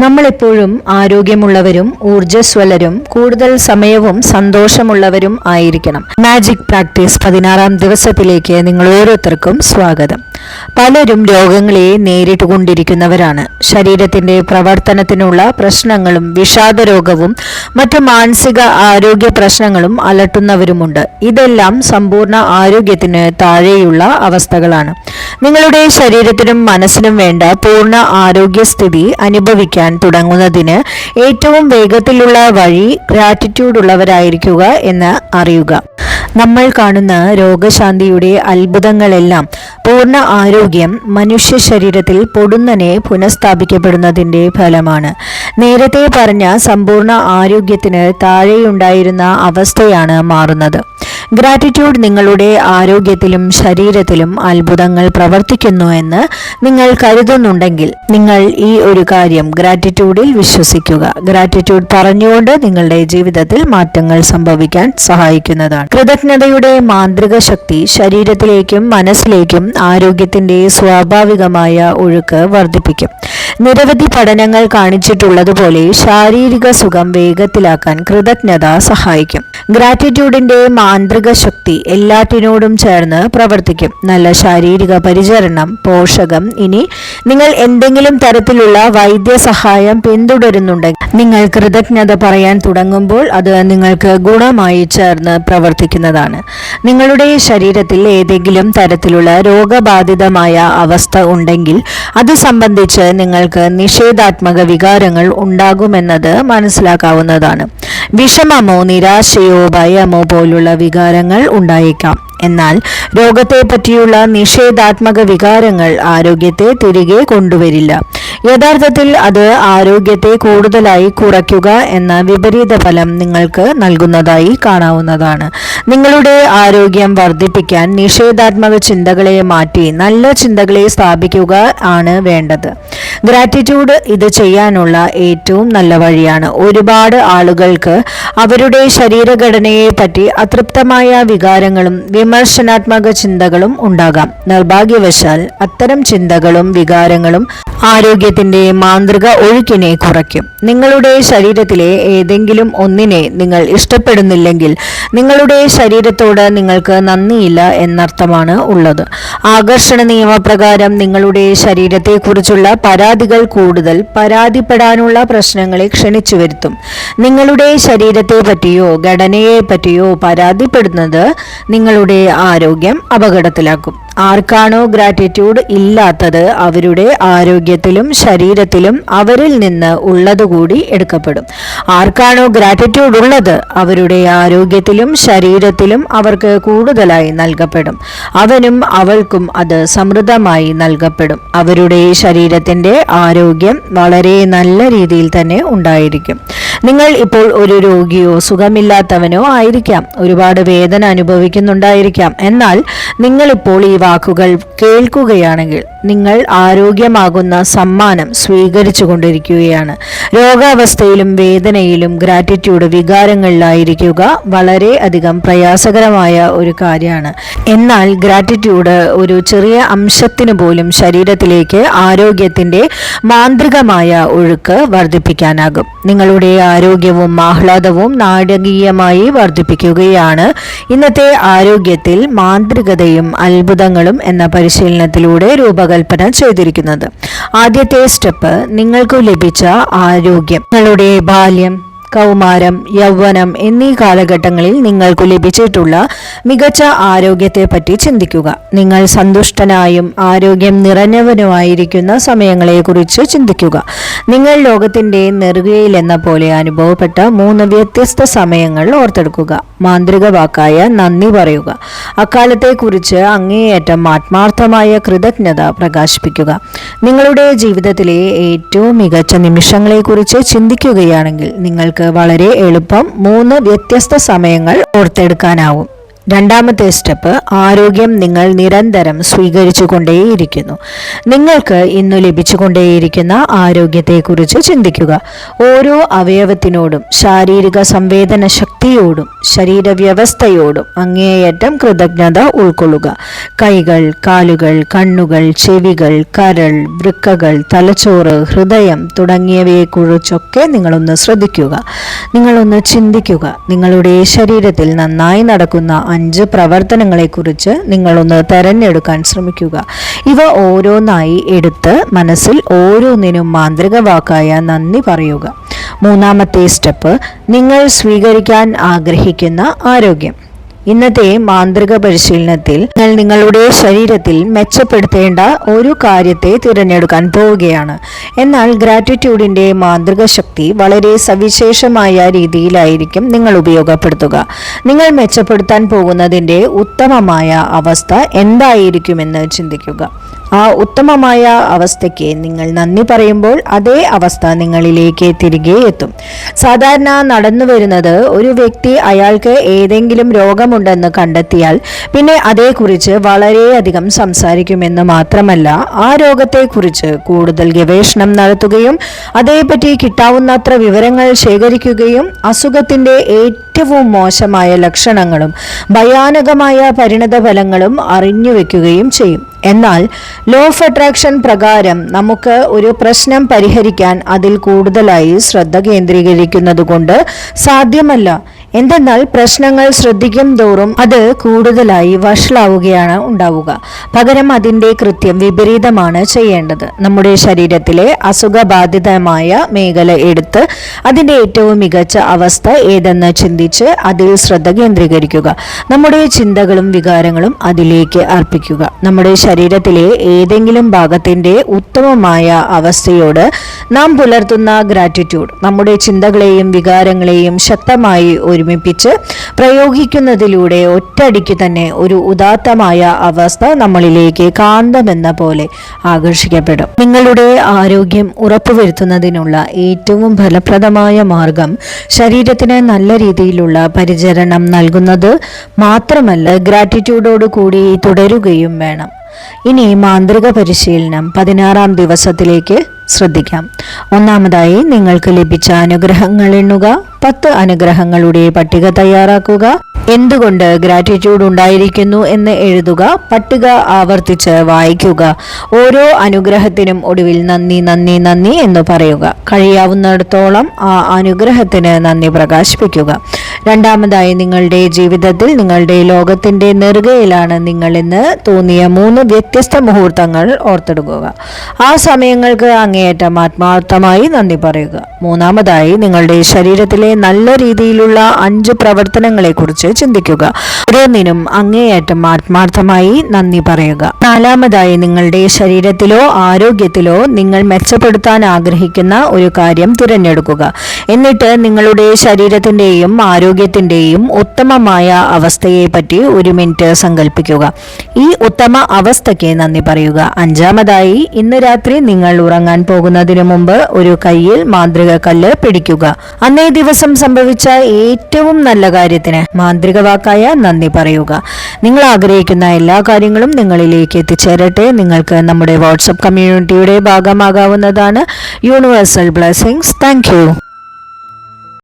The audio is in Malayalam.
നമ്മളെപ്പോഴും ആരോഗ്യമുള്ളവരും ഊർജസ്വലരും കൂടുതൽ സമയവും സന്തോഷമുള്ളവരും ആയിരിക്കണം. മാജിക് പ്രാക്ടീസ് പതിനാറാം ദിവസത്തിലേക്ക് നിങ്ങൾ ഓരോരുത്തർക്കും സ്വാഗതം. പലരും രോഗങ്ങളെ നേരിട്ടുകൊണ്ടിരിക്കുന്നവരാണ്. ശരീരത്തിന്റെ പ്രവർത്തനത്തിനുള്ള പ്രശ്നങ്ങളും വിഷാദരോഗവും മറ്റു മാനസിക ആരോഗ്യ പ്രശ്നങ്ങളും അലട്ടുന്നവരുമുണ്ട്. ഇതെല്ലാം സമ്പൂർണ ആരോഗ്യത്തിന് താഴെയുള്ള അവസ്ഥകളാണ്. നിങ്ങളുടെ ശരീരത്തിനും മനസ്സിനും വേണ്ട പൂർണ ആരോഗ്യസ്ഥിതി അനുഭവിക്കാൻ തുടങ്ങുന്നതിന് ഏറ്റവും വേഗത്തിലുള്ള വഴി ഗ്രാറ്റിറ്റ്യൂഡ് ഉള്ളവരായിരിക്കുക എന്ന് അറിയുക. നമ്മൾ കാണുന്ന രോഗശാന്തിയുടെ അത്ഭുതങ്ങളെല്ലാം പൂർണ ആരോഗ്യം മനുഷ്യ ശരീരത്തിൽ പൊടുന്നനെ പുനഃസ്ഥാപിക്കപ്പെടുന്നതിന്റെ ഫലമാണ്. നേരത്തെ പറഞ്ഞ സമ്പൂർണ ആരോഗ്യത്തിന് താഴെയുണ്ടായിരുന്ന അവസ്ഥയാണ് മാറുന്നത്. ഗ്രാറ്റിറ്റ്യൂഡ് നിങ്ങളുടെ ആരോഗ്യത്തിലും ശരീരത്തിലും അത്ഭുതങ്ങൾ പ്രവർത്തിക്കുന്നു എന്ന് നിങ്ങൾ കരുതുന്നുണ്ടെങ്കിൽ നിങ്ങൾ ഈ ഒരു കാര്യം ഗ്രാറ്റിറ്റ്യൂഡിൽ വിശ്വസിക്കുക. ഗ്രാറ്റിറ്റ്യൂഡ് പറഞ്ഞുകൊണ്ട് നിങ്ങളുടെ ജീവിതത്തിൽ മാറ്റങ്ങൾ സംഭവിക്കാൻ സഹായിക്കുന്നതാണ്. കൃതജ്ഞതയുടെ മാന്ത്രിക ശക്തി ശരീരത്തിലേക്കും മനസ്സിലേക്കും ആരോഗ്യത്തിന്റെ സ്വാഭാവികമായ ഒഴുക്ക് വർദ്ധിപ്പിക്കും. നിരവധി പഠനങ്ങൾ കാണിച്ചിട്ടുള്ളതുപോലെ ശാരീരിക സുഖം വേഗത്തിലാക്കാൻ കൃതജ്ഞത സഹായിക്കും. ഗ്രാറ്റിറ്റ്യൂഡിന്റെ മാന്ത്രിക ശക്തി എല്ലാറ്റിനോടും ചേർന്ന് പ്രവർത്തിക്കും. നല്ല ശാരീരിക പരിചരണം പോഷകം. ഇനി നിങ്ങൾ എന്തെങ്കിലും തരത്തിലുള്ള വൈദ്യസഹായം പിന്തുടരുന്നുണ്ടെങ്കിൽ നിങ്ങൾ കൃതജ്ഞത പറയാൻ തുടങ്ങുമ്പോൾ അത് നിങ്ങൾക്ക് ഗുണമായി ചേർന്ന് പ്രവർത്തിക്കുന്നതാണ്. നിങ്ങളുടെ ശരീരത്തിൽ ഏതെങ്കിലും തരത്തിലുള്ള രോഗബാധിതമായ അവസ്ഥ ഉണ്ടെങ്കിൽ അത് സംബന്ധിച്ച് നിങ്ങൾക്ക് നിഷേധാത്മക വികാരങ്ങൾ ഉണ്ടാകുമെന്നത് മനസ്സിലാക്കാവുന്നതാണ്. വിഷമമോ നിരാശയോ ഭയമോ പോലുള്ള വികാരങ്ങൾ ഉണ്ടായേക്കാം. എന്നാൽ രോഗത്തെ പറ്റിയുള്ള നിഷേധാത്മക വികാരങ്ങൾ ആരോഗ്യത്തെ തിരികെ കൊണ്ടുവരില്ല. യഥാർത്ഥത്തിൽ അത് ആരോഗ്യത്തെ കൂടുതലായി കുറയ്ക്കുക എന്ന വിപരീത ഫലം നിങ്ങൾക്ക് നൽകുന്നതായി കാണാവുന്നതാണ്. നിങ്ങളുടെ ആരോഗ്യം വർദ്ധിപ്പിക്കാൻ നിഷേധാത്മക ചിന്തകളെ മാറ്റി നല്ല ചിന്തകളെ സ്ഥാപിക്കുക ആണ് വേണ്ടത്. ഗ്രാറ്റിറ്റ്യൂഡ് ഇത് ചെയ്യാനുള്ള ഏറ്റവും നല്ല വഴിയാണ്. ഒരുപാട് ആളുകൾക്ക് അവരുടെ ശരീരഘടനയെ പറ്റി അതൃപ്തമായ വികാരങ്ങളും വിമർശനാത്മക ചിന്തകളും ഉണ്ടാകാം. നിർഭാഗ്യവശാൽ അത്തരം ചിന്തകളും വികാരങ്ങളും ആരോഗ്യത്തിന്റെ മാന്ത്രിക ഒഴുക്കിനെ കുറയ്ക്കും. നിങ്ങളുടെ ശരീരത്തിലെ ഏതെങ്കിലും ഒന്നിനെ നിങ്ങൾ ഇഷ്ടപ്പെടുന്നില്ലെങ്കിൽ നിങ്ങളുടെ ശരീരത്തോട് നിങ്ങൾക്ക് നന്ദിയില്ല എന്നർത്ഥമാണ് ഉള്ളത്. ആകർഷണ നിയമപ്രകാരം നിങ്ങളുടെ ശരീരത്തെക്കുറിച്ചുള്ള പരാതികൾ കൂടുതൽ പരാതിപ്പെടാനുള്ള പ്രശ്നങ്ങളെ ക്ഷണിച്ചു വരുത്തും. നിങ്ങളുടെ ശരീരത്തെ പറ്റിയോ ഘടനയെ പറ്റിയോ പരാതിപ്പെടുന്നത് നിങ്ങളുടെ ആരോഗ്യം അപകടത്തിലാക്കും. ആർക്കാണോ ഗ്രാറ്റിറ്റ്യൂഡ് ഇല്ലാത്തത് അവരുടെ ആരോഗ്യത്തിലും ശരീരത്തിലും അവരിൽ നിന്ന് ഉള്ളതുകൂടി എടുക്കപ്പെടും. ആർക്കാണോ ഗ്രാറ്റിറ്റ്യൂഡ് ഉള്ളത് അവരുടെ ആരോഗ്യത്തിലും ശരീരത്തിലും അവർക്ക് കൂടുതലായി നൽകപ്പെടും. അവനും അവൾക്കും അത് സമൃദ്ധമായി നൽകപ്പെടും. അവരുടെ ശരീരത്തിന്റെ ആരോഗ്യം വളരെ നല്ല രീതിയിൽ തന്നെ ഉണ്ടായിരിക്കും. നിങ്ങൾ ഇപ്പോൾ ഒരു രോഗിയോ സുഖമില്ലാത്തവനോ ആയിരിക്കാം. ഒരുപാട് വേദന അനുഭവിക്കുന്നുണ്ടായിരിക്കാം. എന്നാൽ നിങ്ങളിപ്പോൾ ഈ വാക്കുകൾ കേൾക്കുകയാണെങ്കിൽ നിങ്ങൾ ആരോഗ്യമാകുന്ന സമ്മാനം സ്വീകരിച്ചു കൊണ്ടിരിക്കുകയാണ് രോഗാവസ്ഥയിലും വേദനയിലും ഗ്രാറ്റിറ്റ്യൂഡ് വികാരങ്ങളിലായിരിക്കുക വളരെ അധികം പ്രയാസകരമായ ഒരു കാര്യമാണ്. എന്നാൽ ഗ്രാറ്റിറ്റ്യൂഡ് ഒരു ചെറിയ അംശത്തിന് പോലും ശരീരത്തിലേക്ക് ആരോഗ്യത്തിന്റെ മാന്ത്രികമായ ഒഴുക്ക് വർദ്ധിപ്പിക്കാനാകും. നിങ്ങളുടെ ആരോഗ്യവും ആഹ്ലാദവും നാടകീയമായി വർദ്ധിപ്പിക്കുകയാണ്. ഇന്നത്തെ ആരോഗ്യത്തിൽ മാന്ത്രികതയും അത്ഭുതങ്ങളും എന്ന പരിശീലനത്തിലൂടെ രൂപകൽപ്പന ചെയ്തിരിക്കുന്നത്. ആദ്യത്തെ സ്റ്റെപ്പ് നിങ്ങൾക്ക് ലഭിച്ച ആരോഗ്യം. നിങ്ങളുടെ ബാല്യം. കൗമാരം യൗവനം എന്നീ കാലഘട്ടങ്ങളിൽ നിങ്ങൾക്ക് ലഭിച്ചിട്ടുള്ള മികച്ച ആരോഗ്യത്തെപ്പറ്റി ചിന്തിക്കുക. നിങ്ങൾ സന്തുഷ്ടനായും ആരോഗ്യം നിറഞ്ഞവനുമായിരിക്കുന്ന സമയങ്ങളെക്കുറിച്ച് ചിന്തിക്കുക. നിങ്ങൾ ലോകത്തിന്റെ നെറുകയിൽ എന്ന പോലെ അനുഭവപ്പെട്ട മൂന്ന് വ്യത്യസ്ത സമയങ്ങൾ ഓർത്തെടുക്കുക. മാന്ത്രിക വാക്കായ നന്ദി പറയുക. അക്കാലത്തെക്കുറിച്ച് അങ്ങേയറ്റം ആത്മാർത്ഥമായ കൃതജ്ഞത പ്രകാശിപ്പിക്കുക. നിങ്ങളുടെ ജീവിതത്തിലെ ഏറ്റവും മികച്ച നിമിഷങ്ങളെക്കുറിച്ച് ചിന്തിക്കുകയാണെങ്കിൽ നിങ്ങൾക്ക് വളരെ എളുപ്പം മൂന്ന് വ്യത്യസ്ത സമയങ്ങൾ ഓർത്തെടുക്കാനാവും. രണ്ടാമത്തെ സ്റ്റെപ്പ് ആരോഗ്യം നിങ്ങൾ നിരന്തരം സ്വീകരിച്ചു കൊണ്ടേയിരിക്കുന്നു നിങ്ങൾക്ക് ഇന്നു ലഭിച്ചുകൊണ്ടേയിരിക്കുന്ന ആരോഗ്യത്തെക്കുറിച്ച് ചിന്തിക്കുക. ഓരോ അവയവത്തിനോടും ശാരീരിക സംവേദന ശക്തിയോടും ശരീരവ്യവസ്ഥയോടും അങ്ങേയറ്റം കൃതജ്ഞത ഉൾക്കൊള്ളുക. കൈകൾ കാലുകൾ കണ്ണുകൾ ചെവികൾ കരൾ വൃക്കകൾ തലച്ചോറ് ഹൃദയം തുടങ്ങിയവയെക്കുറിച്ചൊക്കെ നിങ്ങളൊന്ന് ശ്രദ്ധിക്കുക. നിങ്ങളൊന്ന് ചിന്തിക്കുക. നിങ്ങളുടെ ശരീരത്തിൽ നന്നായി നടക്കുന്ന അഞ്ച് പ്രവർത്തനങ്ങളെക്കുറിച്ച് നിങ്ങളൊന്ന് തെരഞ്ഞെടുക്കാൻ ശ്രമിക്കുക. ഇവ ഓരോന്നായി എടുത്ത് മനസ്സിൽ ഓരോന്നിനും മാന്ത്രിക വാക്കായ നന്ദി പറയുക. മൂന്നാമത്തെ സ്റ്റെപ്പ് നിങ്ങൾ സ്വീകരിക്കാൻ ആഗ്രഹിക്കുന്ന ആരോഗ്യം. ഇന്നത്തെ മാന്ത്രിക പരിശീലനത്തിൽ നിങ്ങൾ നിങ്ങളുടെ ശരീരത്തിൽ മെച്ചപ്പെടുത്തേണ്ട ഒരു കാര്യത്തെ തിരഞ്ഞെടുക്കാൻ പോവുകയാണ്. എന്നാൽ ഗ്രാറ്റിറ്റ്യൂഡിന്റെ മാന്ത്രിക ശക്തി വളരെ സവിശേഷമായ രീതിയിലായിരിക്കും നിങ്ങൾ ഉപയോഗപ്പെടുത്തുക. നിങ്ങൾ മെച്ചപ്പെടുത്താൻ പോകുന്നതിന്റെ ഉത്തമമായ അവസ്ഥ എന്തായിരിക്കുമെന്ന് ചിന്തിക്കുക. ആ ഉത്തമമായ അവസ്ഥയ്ക്ക് നിങ്ങൾ നന്ദി പറയുമ്പോൾ അതേ അവസ്ഥ നിങ്ങളിലേക്ക് തിരികെ എത്തും. സാധാരണ നടന്നു വരുന്നത് ഒരു വ്യക്തി അയാൾക്ക് ഏതെങ്കിലും രോഗമുണ്ടെന്ന് കണ്ടെത്തിയാൽ പിന്നെ അതേക്കുറിച്ച് വളരെയധികം സംസാരിക്കുമെന്ന് മാത്രമല്ല ആ രോഗത്തെക്കുറിച്ച് കൂടുതൽ ഗവേഷണം നടത്തുകയും അതേപ്പറ്റി കിട്ടാവുന്നത്ര വിവരങ്ങൾ ശേഖരിക്കുകയും അസുഖത്തിന്റെ ഏറ്റവും മോശമായ ലക്ഷണങ്ങളും ഭയാനകമായ പരിണത ഫലങ്ങളും അറിഞ്ഞു വെക്കുകയും ചെയ്യും. എന്നാൽ ലോ ഓഫ് അട്രാക്ഷൻ പ്രകാരം നമുക്ക് ഒരു പ്രശ്നം പരിഹരിക്കാൻ അതിൽ കൂടുതലായി ശ്രദ്ധ കേന്ദ്രീകരിക്കുന്നത് കൊണ്ട് സാധ്യമല്ല. എന്തെന്നാൽ പ്രശ്നങ്ങൾ ശ്രദ്ധിക്കും തോറും അത് കൂടുതലായി വഷളാവുകയാണ് ഉണ്ടാവുക. പകരം അതിന്റെ കൃത്യം വിപരീതമാണ് ചെയ്യേണ്ടത്. നമ്മുടെ ശരീരത്തിലെ അസുഖബാധിതമായ മേഖല എടുത്ത് അതിന്റെ ഏറ്റവും മികച്ച അവസ്ഥ ഏതെന്ന് ചിന്തിച്ച് അതിൽ ശ്രദ്ധ കേന്ദ്രീകരിക്കുക. നമ്മുടെ ചിന്തകളും വികാരങ്ങളും അതിലേക്ക് അർപ്പിക്കുക. നമ്മുടെ ശരീരത്തിലെ ഏതെങ്കിലും ഭാഗത്തിന്റെ ഉത്തമമായ അവസ്ഥയോട് നാം പുലർത്തുന്ന ഗ്രാറ്റിറ്റ്യൂഡ് നമ്മുടെ ചിന്തകളെയും വികാരങ്ങളെയും ശക്തമായി ഒരുമിപ്പിച്ച് പ്രയോഗിക്കുന്നതിലൂടെ ഒറ്റടിക്ക് തന്നെ ഒരു ഉദാത്തമായ അവസ്ഥ നമ്മളിലേക്ക് കാന്തമെന്ന പോലെ ആകർഷിക്കപ്പെടും. നിങ്ങളുടെ ആരോഗ്യം ഉറപ്പുവരുത്തുന്നതിനുള്ള ഏറ്റവും ഫലപ്രദമായ മാർഗം ശരീരത്തിന് നല്ല രീതിയിലുള്ള പരിചരണം നൽകുന്നത് മാത്രമല്ല ഗ്രാറ്റിറ്റ്യൂഡോട് കൂടി തുടരുകയും വേണം. ഇനി മാന്ത്രിക പരിശീലനം പതിനാറാം ദിവസത്തിലേക്ക് ശ്രദ്ധിക്കാം. ഒന്നാമതായി നിങ്ങൾക്ക് ലഭിച്ച അനുഗ്രഹങ്ങൾ എണ്ണുക. പത്ത് അനുഗ്രഹങ്ങളുടെ പട്ടിക തയ്യാറാക്കുക. എന്തുകൊണ്ട് ഗ്രാറ്റിറ്റ്യൂഡ് ഉണ്ടായിരിക്കുന്നു എന്ന് എഴുതുക പട്ടിക ആവർത്തിച്ച് വായിക്കുക. ഓരോ അനുഗ്രഹത്തിനും ഒടുവിൽ നന്ദി നന്ദി നന്ദി എന്ന് പറയുക. കഴിയാവുന്നിടത്തോളം ആ അനുഗ്രഹത്തിന് നന്ദി പ്രകാശിപ്പിക്കുക. രണ്ടാമതായി നിങ്ങളുടെ ജീവിതത്തിൽ നിങ്ങളുടെ ലോകത്തിന്റെ നെറുകയിലാണ് നിങ്ങളെന്ന് തോന്നിയ മൂന്ന് വ്യത്യസ്ത മുഹൂർത്തങ്ങൾ ഓർത്തെടുക്കുക. ആ സമയങ്ങൾക്ക് അങ്ങേയറ്റം ആത്മാർത്ഥമായി നന്ദി പറയുക. മൂന്നാമതായി നിങ്ങളുടെ ശരീരത്തിലെ നല്ല രീതിയിലുള്ള അഞ്ച് പ്രവർത്തനങ്ങളെക്കുറിച്ച് ചിന്തിക്കുക. ഓരോന്നിനും അങ്ങേയറ്റം ആത്മാർത്ഥമായി നന്ദി പറയുക. നാലാമതായി നിങ്ങളുടെ ശരീരത്തിലോ ആരോഗ്യത്തിലോ നിങ്ങൾ മെച്ചപ്പെടുത്താൻ ആഗ്രഹിക്കുന്ന ഒരു കാര്യം തിരഞ്ഞെടുക്കുക. എന്നിട്ട് നിങ്ങളുടെ ശരീരത്തിന്റെയും ആരോഗ്യത്തിന്റെയും ഉത്തമമായ അവസ്ഥയെ പറ്റി ഒരു മിനിറ്റ് സങ്കല്പിക്കുക ഈ ഉത്തമ അവസ്ഥയ്ക്ക് നന്ദി പറയുക. അഞ്ചാമതായി ഇന്ന് രാത്രി നിങ്ങൾ ഉറങ്ങാൻ പോകുന്നതിന് മുമ്പ് ഒരു കയ്യിൽ മാന്ത്രിക കല്ല് പിടിക്കുക. അന്നേ ദിവസം സംഭവിച്ച ഏറ്റവും നല്ല കാര്യത്തിന് മാന്ത്രിക വാക്കായ നന്ദി പറയുക. നിങ്ങൾ ആഗ്രഹിക്കുന്ന എല്ലാ കാര്യങ്ങളും നിങ്ങളിലേക്ക് എത്തിച്ചേരട്ടെ. നിങ്ങൾക്ക് നമ്മുടെ വാട്സപ്പ് കമ്മ്യൂണിറ്റിയുടെ ഭാഗമാകാവുന്നതാണ്. Universal blessings. താങ്ക്